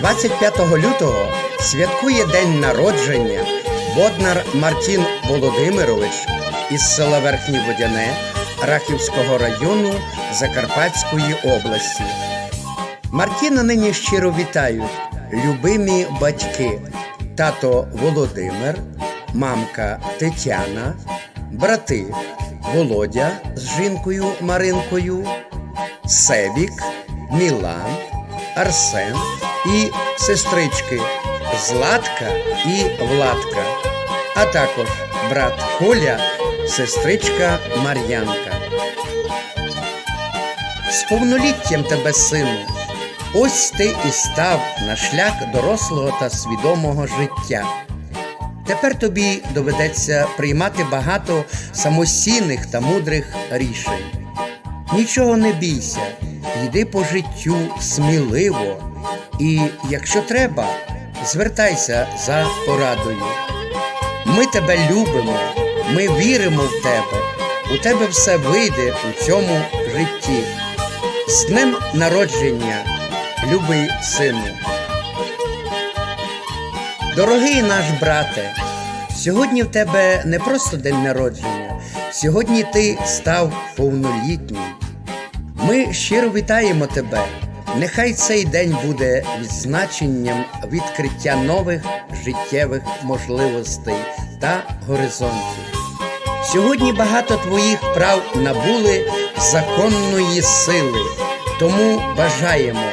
25 лютого святкує день народження Боднар Мартін Володимирович із села Верхнє Водяне Рахівського району Закарпатської області. Мартіна нині щиро вітають любимі батьки, тато Володимир, мамка Тетяна, брати Володя з жінкою Маринкою, Севік, Мілан, Арсен і сестрички Златка і Владка, а також брат Коля, сестричка Мар'янка. З повноліттям тебе, сину, ось ти і став на шлях дорослого та свідомого життя. Тепер тобі доведеться приймати багато самостійних та мудрих рішень. Нічого не бійся, йди по життю сміливо, і, якщо треба, звертайся за порадою. Ми тебе любимо, ми віримо в тебе. У тебе все вийде у цьому житті. З днем народження, любий сину. Дорогий наш брате, сьогодні в тебе не просто день народження, сьогодні ти став повнолітнім. Ми щиро вітаємо тебе. Нехай цей день буде відзначенням відкриття нових життєвих можливостей та горизонтів. Сьогодні багато твоїх прав набули законної сили, тому бажаємо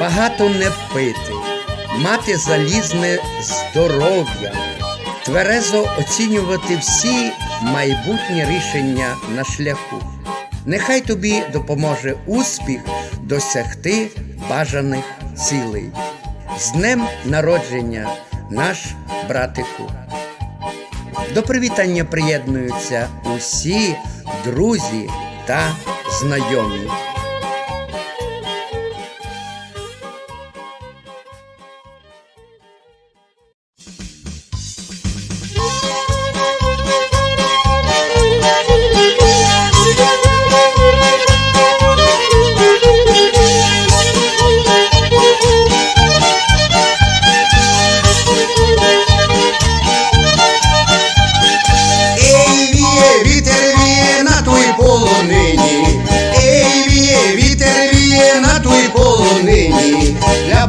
багато не пити, мати залізне здоров'я, тверезо оцінювати всі майбутні рішення на шляху. Нехай тобі допоможе успіх досягти бажаних цілей. З днем народження, наш братику! До привітання приєднуються усі друзі та знайомі.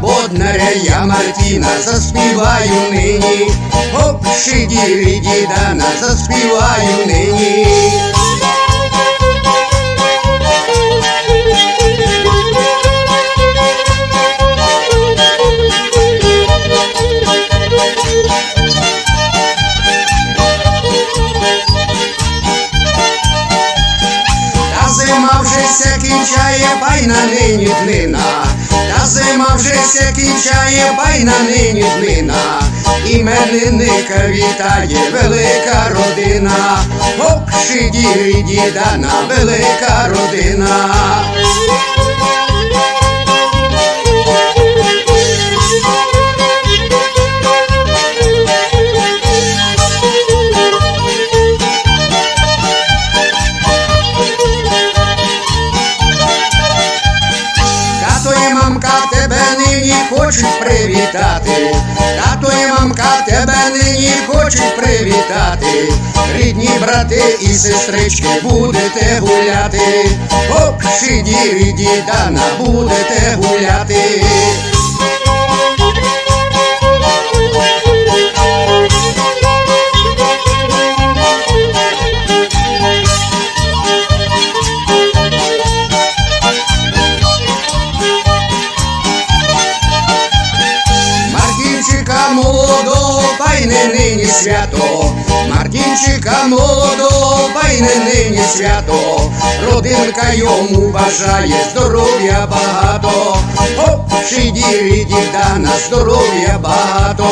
Полонині, я Мартіна заспіваю нині, Оп, шиді, дана, заспіваю нині. Та зима вже ся кінчає, байна нині днина, зима вже ся кінчає, байна нині днина, іменинника вітає велика родина, мовши діди, діда на велика родина. Хочуть привітати, тато і мамка тебе нині хочуть привітати, рідні брати і сестрички будете гуляти, Оп, шиді, дідана, будете гуляти. Пайне нині свято, Мартінчика молодого, пайне нині свято, родинка йому бажає здоров'я багато, Оп, шиді, дідана, здоров'я багато.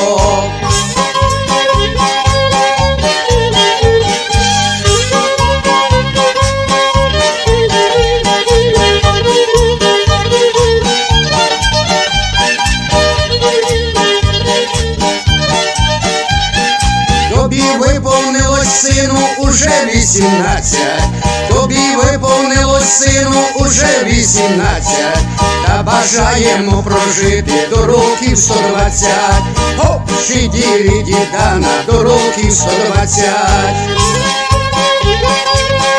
Вісімнадцять, тобі виповнилось сину уже вісімнадцять, та бажаємо прожити до років 120. Хоп, шидірі дідана, до років 120. Мартін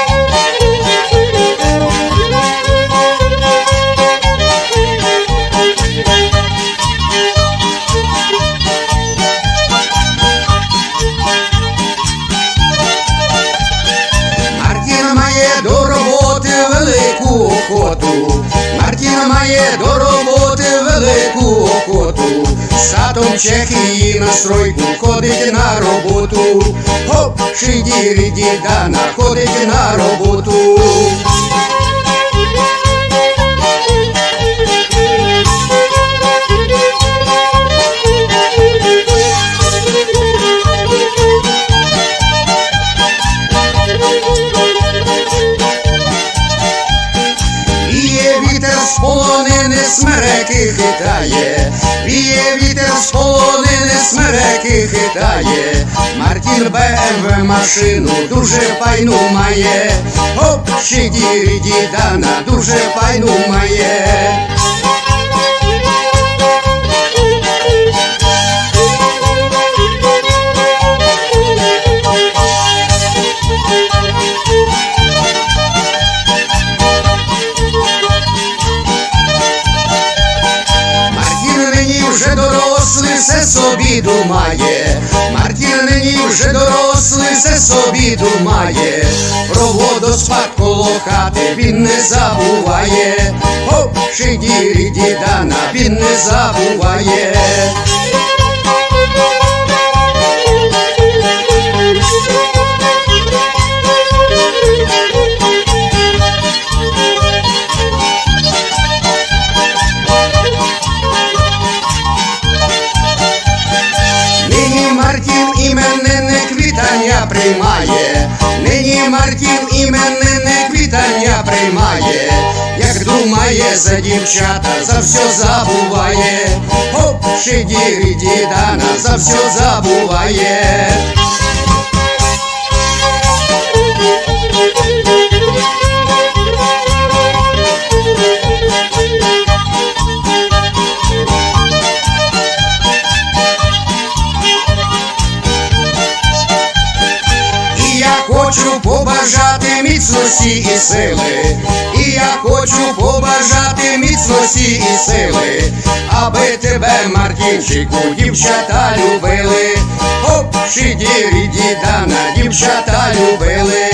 татом Чехії на стройку ходить на роботу. Хоп, шидірі дідана ходить на роботу. Вітер з полонини смереки хитає, віє вітер з полонини смереки хитає, Мартін БМВ машину дуже файну має, Оп, шидірі дідана дуже файну має. Все собі думає. Мартін нині вже дорослий, все собі думає. Про водоспад коло хати він не забуває. Оп, шидірі дідана, він не забуває. Приймає, нині Мартін іменинник вітання приймає, як думає за дівчата, за все забуває, Хоп, шидірі дідана, за все забуває. Міцності і сили, і я хочу побажати міцності і сили, аби тебе, Мартінчику, дівчата любили, Оп, діда на дівчата любили.